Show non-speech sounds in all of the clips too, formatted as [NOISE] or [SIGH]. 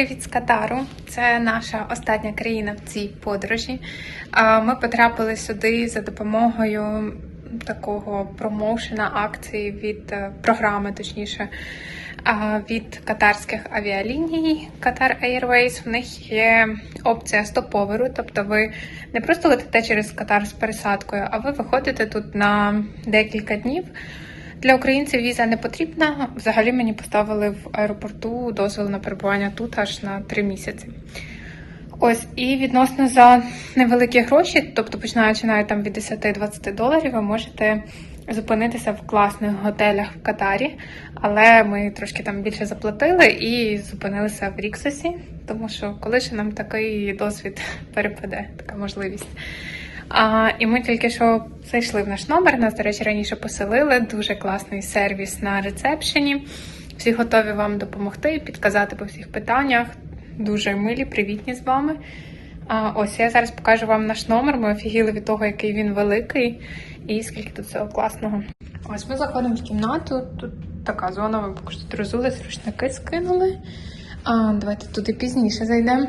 Привіт з Катару! Це наша остання країна в цій подорожі. Ми потрапили сюди за допомогою такого промоушена акції від е, програми, точніше, від катарських авіаліній Qatar Airways. В них є опція стоповеру, тобто ви не просто летите через Катар з пересадкою, а ви виходите тут на декілька днів. Для українців віза не потрібна. Взагалі мені поставили в аеропорту дозвіл на перебування тут аж на три місяці. Ось, і відносно за невеликі гроші, тобто починаючи навіть там від 10-20 доларів, ви можете зупинитися в класних готелях в Катарі. Але ми трошки там більше заплатили і зупинилися в Ріксосі, тому що коли ж нам такий досвід перепаде, така можливість. А, і ми тільки що зайшли в наш номер. Нас, до речі, раніше поселили. Дуже класний сервіс на рецепшені. Всі готові вам допомогти, підказати по всіх питаннях. Дуже милі, привітні з вами. А, ось я зараз покажу вам наш номер. Ми офігіли від того, який він великий і скільки тут всього класного. Ось ми заходимо в кімнату. Тут така зона, ви поки що тут розулись, рушники скинули. А, давайте туди пізніше зайдемо.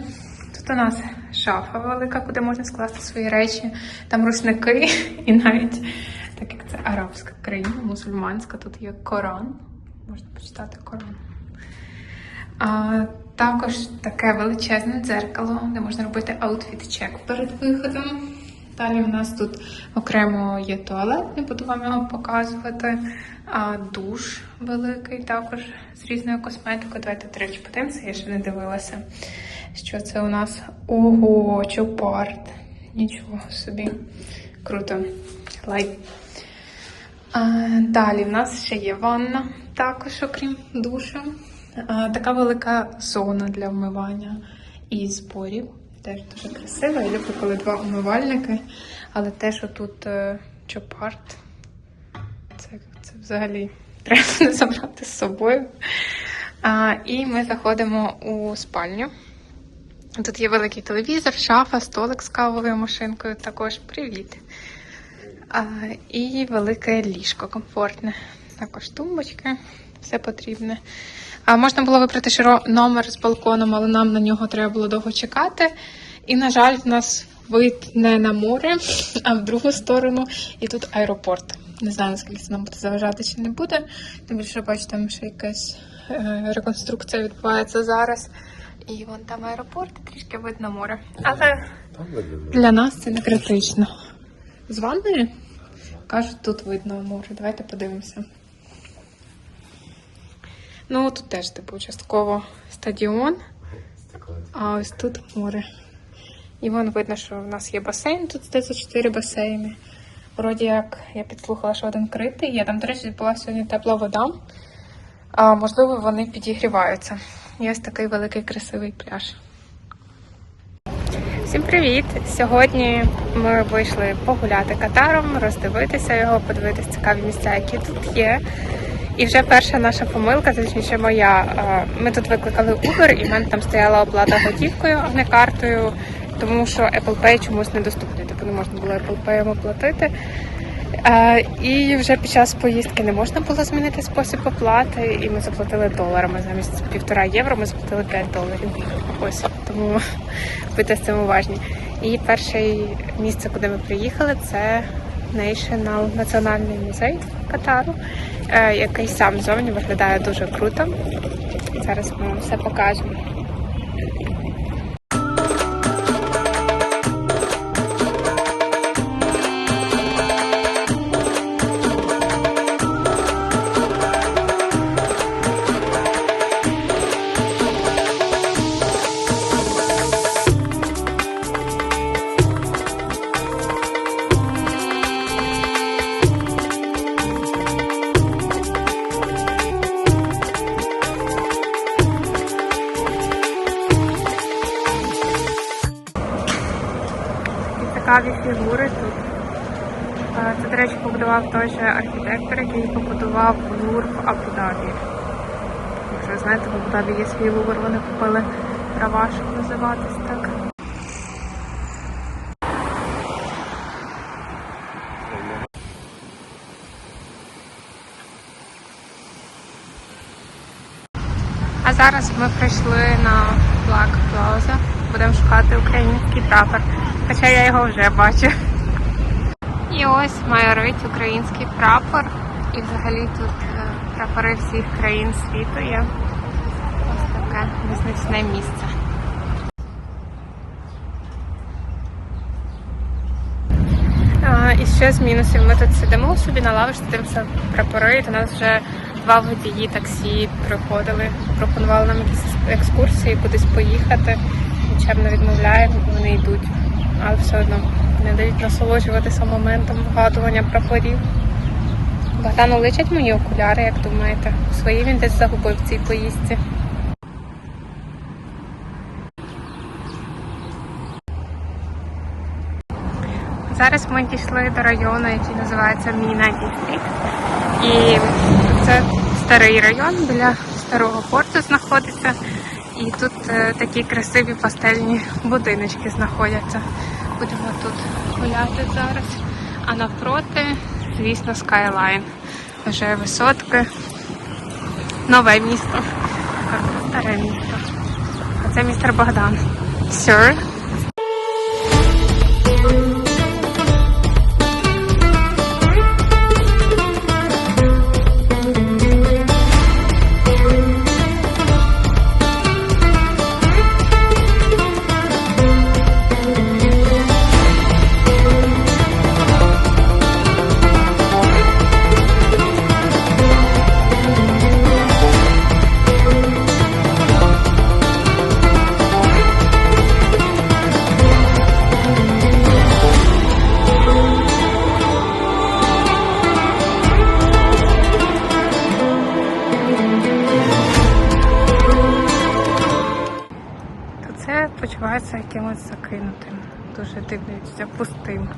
Тут у нас шафа велика, куди можна скласти свої речі. Там рушники, [LAUGHS] і навіть так як це арабська країна, мусульманська, тут є Коран. Можна почитати Коран. А, також таке величезне дзеркало, де можна робити аутфіт-чек перед виходом. Далі в нас тут окремо є туалет, не буду вам його показувати. А, душ великий, також з різною косметикою. Давайте до речі, подивимося, я ще не дивилася. Що це у нас? Ого, чопарт. Нічого собі. Круто. Лайк. А, далі в нас ще є ванна, також, окрім душу. А, така велика зона для вмивання і зборів. Теж дуже красиво. Я люблю, коли два умивальники, але те, що тут е, чопарт, це, це взагалі треба [LAUGHS] забрати з собою. А, і ми заходимо у спальню. Тут є великий телевізор, шафа, столик з кавовою машинкою. Також привіт. І велике ліжко комфортне. Також тумбочки, все потрібне. Можна було вибрати широ номер з балконом, але нам на нього треба було довго чекати. І, на жаль, в нас вид не на море, а в другу сторону. І тут аеропорт. Не знаю, наскільки це нам буде заважати чи не буде. Тим більше, бачу, там ще якась е, реконструкція відбувається зараз. І вон там аеропорт, трішки видно море. Але для нас це не критично. З ванною? Кажуть, тут видно море. Давайте подивимося. Ну, тут теж, типу, частково стадіон, а ось тут море. І вон видно, що в нас є басейн, тут здається 4 басейни. Вроді як я підслухала, що один критий. Я там, до речі, була сьогодні тепла вода. А, можливо, вони підігріваються. І ось такий великий красивий пляж. Всім привіт! Сьогодні ми вийшли погуляти катаром, роздивитися його, подивитися цікаві місця, які тут є. І вже перша наша помилка, точніше моя. е, Ми тут викликали Uber, і в мене там стояла оплата готівкою, а не картою, тому що Apple Pay чомусь недоступний, тобто не можна було Apple Pay оплатити. І вже під час поїздки не можна було змінити спосіб оплати, і ми заплатили доларами замість півтора євро. Ми заплатили 5 доларів. Ось тому [LAUGHS] будьте з цим уважні. І перше місце, куди ми приїхали, це National Національний музей Катару, е, який сам зовні виглядає дуже круто. Зараз ми вам все покажемо. Цікаві фігури тут. Е, Це, до речі, побудував той же архітектор, який побудував Лувр в Абу-Дабі. Якщо ви знаєте, в Абу-Дабі є свій Лувр, вони купили права, щоб називатись так. А зараз ми прийшли на Black Plaza. Будемо шукати український прапор. Хоча я його вже бачу. І ось майорить український прапор. І взагалі тут е, прапори всіх країн світу є. Ось таке визначне місце. А, І ще з мінусів ми тут сидимо собі на лавочці, дивимося прапори. і До нас вже два водії таксі приходили, пропонували нам якісь екскурсії, кудись поїхати. Нічим не відмовляємо, вони йдуть. Але все одно не дають насолоджуватися моментом вгадування прапорів. Богдану личать мої окуляри, як думаєте? Свої він десь загубив в цій поїздці. Зараз ми дійшли до району, який називається Міна Дістрікт. І це старий район біля старого порту знаходиться. І тут е, такі красиві пастельні будиночки знаходяться. Будемо тут гуляти зараз. А навпроти, звісно, Skyline. Вже висотки. Нове місто. Старе місто. А це містер Богдан. Sir, це почувається якимось закинутим. Дуже дивлюся, пустим.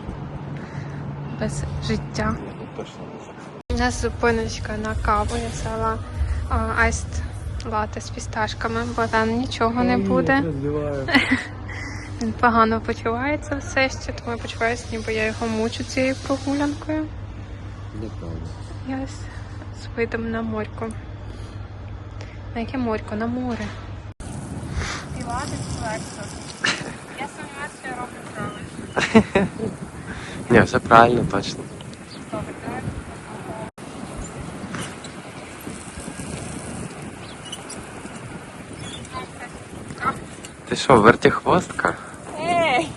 Без життя. У нас зупиночка на каву. Я взяла айст лати з фісташками, бо там нічого не буде. [LAUGHS] Він погано почувається все ще, тому я почуваюся, ніби я його мучу цією прогулянкою. Я з видом на морьку. На яке морько? На море. Я сумніваюся, що я роблю правильно. Ні, все правильно, точно. Добре. Ти що, вертіхвостка? Ей!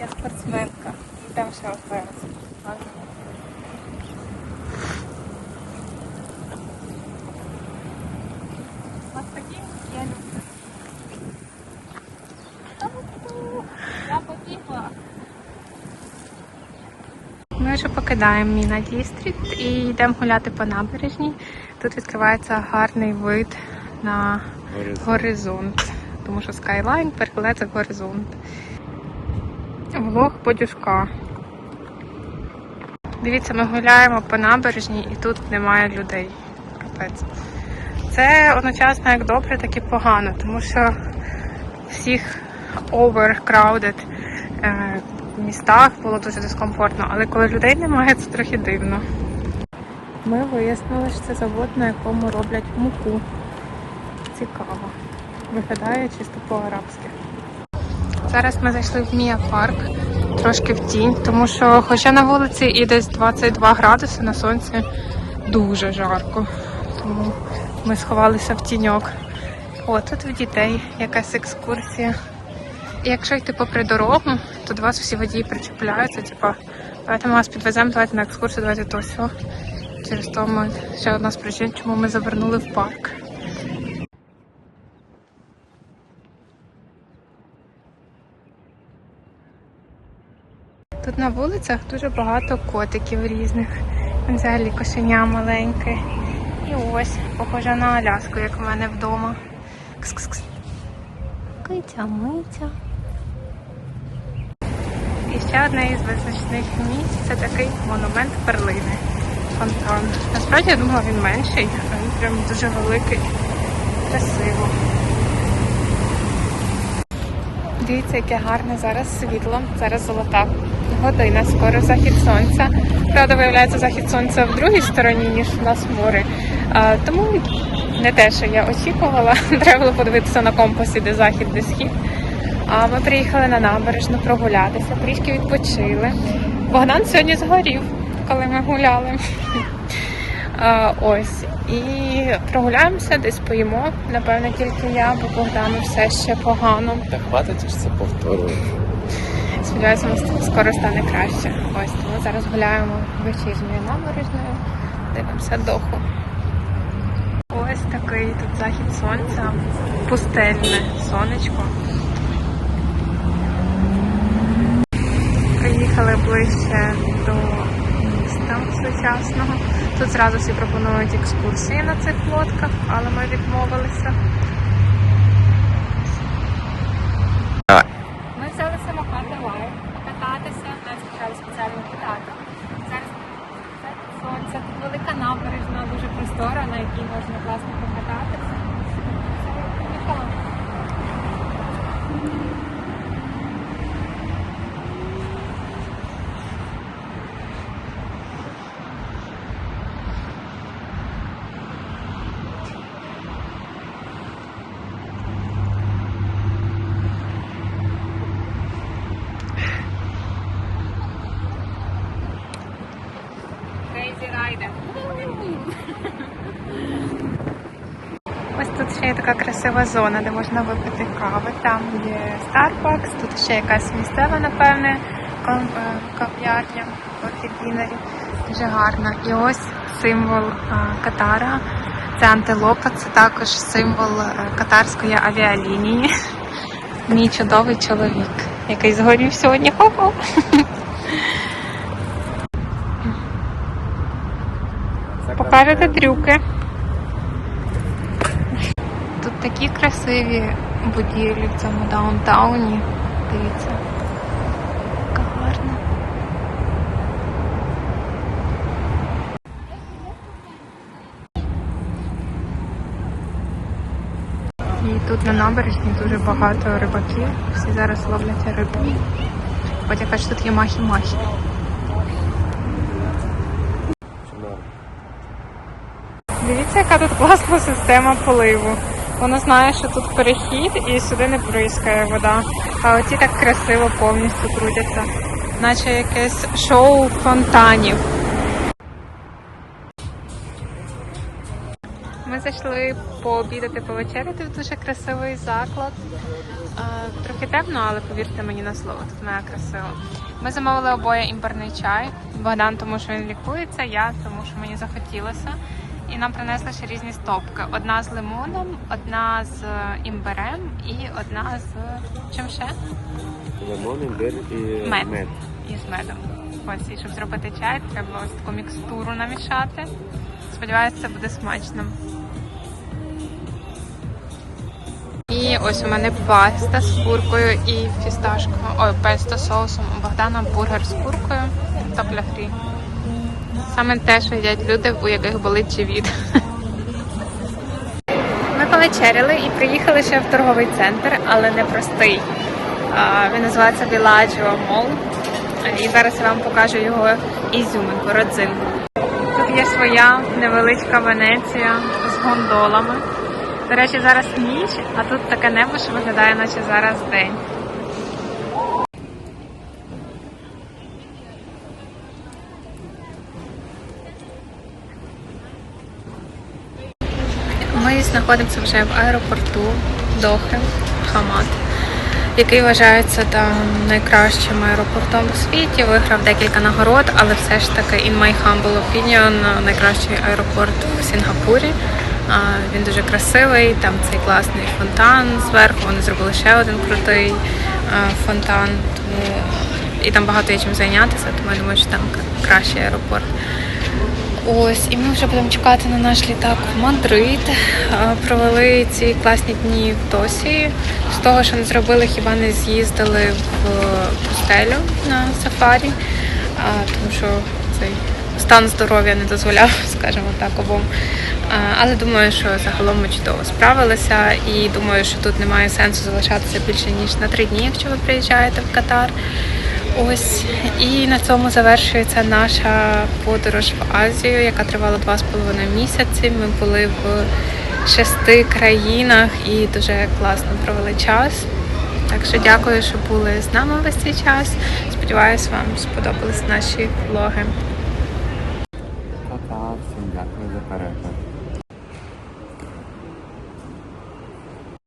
Я спортсменка. Йдемо ще вперед. Ладно. Ось такі я люблю. Та-ду! Я побігла. Вже покидаємо Міна Дістрікт і йдемо гуляти по набережній. Тут відкривається гарний вид на горизонт, тому що скайлайн перекладається горизонт. Влог подюшка. Дивіться, ми гуляємо по набережній і тут немає людей. Капець. Це одночасно як добре, так і погано, тому що всіх overcrowded е, містах було дуже дискомфортно, але коли людей немає, це трохи дивно. Ми вияснили, що це завод, на якому роблять муку. Цікаво. Виглядає чисто по-арабськи. Зараз ми зайшли в Мія парк, трошки в тінь, тому що, хоча на вулиці і десь 22 градуси на сонці дуже жарко. Тому ми сховалися в тіньок. О, тут в дітей якась екскурсія. Якщо йти попри дорогу, то до вас всі водії причепляються, типа, давайте ми вас підвеземо, давайте на екскурсію, давайте то все. Через то ми ще одна з причин, чому ми завернули в парк. Тут на вулицях дуже багато котиків різних. Взагалі кошеня маленьке. І ось, похоже на Аляску, як в мене вдома. Кс-кс-кс. Китя митя. І ще одне із визначних місць це такий монумент перлини. Фонтан. Насправді я думала, він менший, а він прям дуже великий. Красиво. Дивіться, яке гарне зараз світло. Зараз золота година, скоро захід сонця. Правда, виявляється захід сонця в другій стороні, ніж у нас море. Тому не те, що я очікувала. [LAUGHS] Треба було подивитися на компасі, де захід, де схід. А ми приїхали на набережну прогулятися, трішки відпочили. Богдан сьогодні згорів, коли ми гуляли. А, ось. І прогуляємося, десь поїмо. Напевно, тільки я, бо Богдану все ще погано. Та хватить ж це повторювати. Сподіваюся, скоро стане краще. Ось тому зараз гуляємо вечірньою набережною, дивимося доху. Ось такий тут захід сонця, пустельне сонечко. Приїхали ближче до міста сучасного. Тут зразу всі пропонують екскурсії на цих лодках, але ми відмовилися. Ми взяли самокати лайв покататися, нас почали спеціально катати. Зараз це сонце, тут велика набережна, дуже простора, на якій можна класно покататися. Rider. Ось тут ще є така красива зона, де можна випити кави. Там є Starbucks, тут ще якась місцева, напевне, е, кав'ярня кофі-дінері. Дуже гарна. І ось символ е, Катара. Це антилопа, це також символ е, катарської авіалінії. Мій чудовий чоловік, який згорів сьогодні. Хо-хо. Покажете трюки. Тут такі красиві будівлі в цьому даунтауні. Дивіться. Яка гарна. І тут на набережні дуже багато рибаків. Всі зараз ловлять рибу. Хоч якась тут є махі-махі. Дивіться, яка тут класна система поливу. Воно знає, що тут перехід і сюди не прискає вода. А оці так красиво повністю крутяться. Наче якесь шоу фонтанів. Ми зайшли пообідати, повечеряти в дуже красивий заклад. Е, Трохи темно, але повірте мені на слово, тут мega красиво. Ми замовили обоє імбирний чай. Богдан, тому що він лікується, я тому що мені захотілося. І нам принесли ще різні стопки. Одна з лимоном, одна з е, імбирем і одна з чим ще? Лимон, імбир і Мед. І з медом. Ось, і щоб зробити чай, треба ось таку мікстуру намішати. Сподіваюся, це буде смачно. І ось у мене паста з куркою і фісташкою. Ой, песто з соусом. У Богдана бургер з куркою та фрі. Саме те, що їдять люди, у яких болить живіт. Ми повечеряли і приїхали ще в торговий центр, але не простий. Він називається Villaggio Mall. І зараз я вам покажу його ізюминку, родзинку. Тут є своя невеличка Венеція з гондолами. До речі, зараз ніч, а тут таке небо, що виглядає, наче зараз день. Ми знаходимося вже в аеропорту Дохи, Хамат, який вважається там найкращим аеропортом у світі. Виграв декілька нагород, але все ж таки, in my humble opinion, найкращий аеропорт в Сінгапурі. Він дуже красивий, там цей класний фонтан зверху. Вони зробили ще один крутий фонтан. Тому і там багато є чим зайнятися, тому я думаю, що там кращий аеропорт. Ось, і ми вже будемо чекати на наш літак в Мадрид. Провели ці класні дні в Тосі. З того, що не зробили, хіба не з'їздили в пустелю на сафарі, тому що цей стан здоров'я не дозволяв, [LAUGHS] скажімо так, обом. Але думаю, що загалом ми чудово справилися, і думаю, що тут немає сенсу залишатися більше ніж на три дні, якщо ви приїжджаєте в Катар. Ось і на цьому завершується наша подорож в Азію, яка тривала два з половиною місяці. Ми були в шести країнах і дуже класно провели час. Так що дякую, що були з нами весь цей час. Сподіваюсь, вам сподобались наші влоги.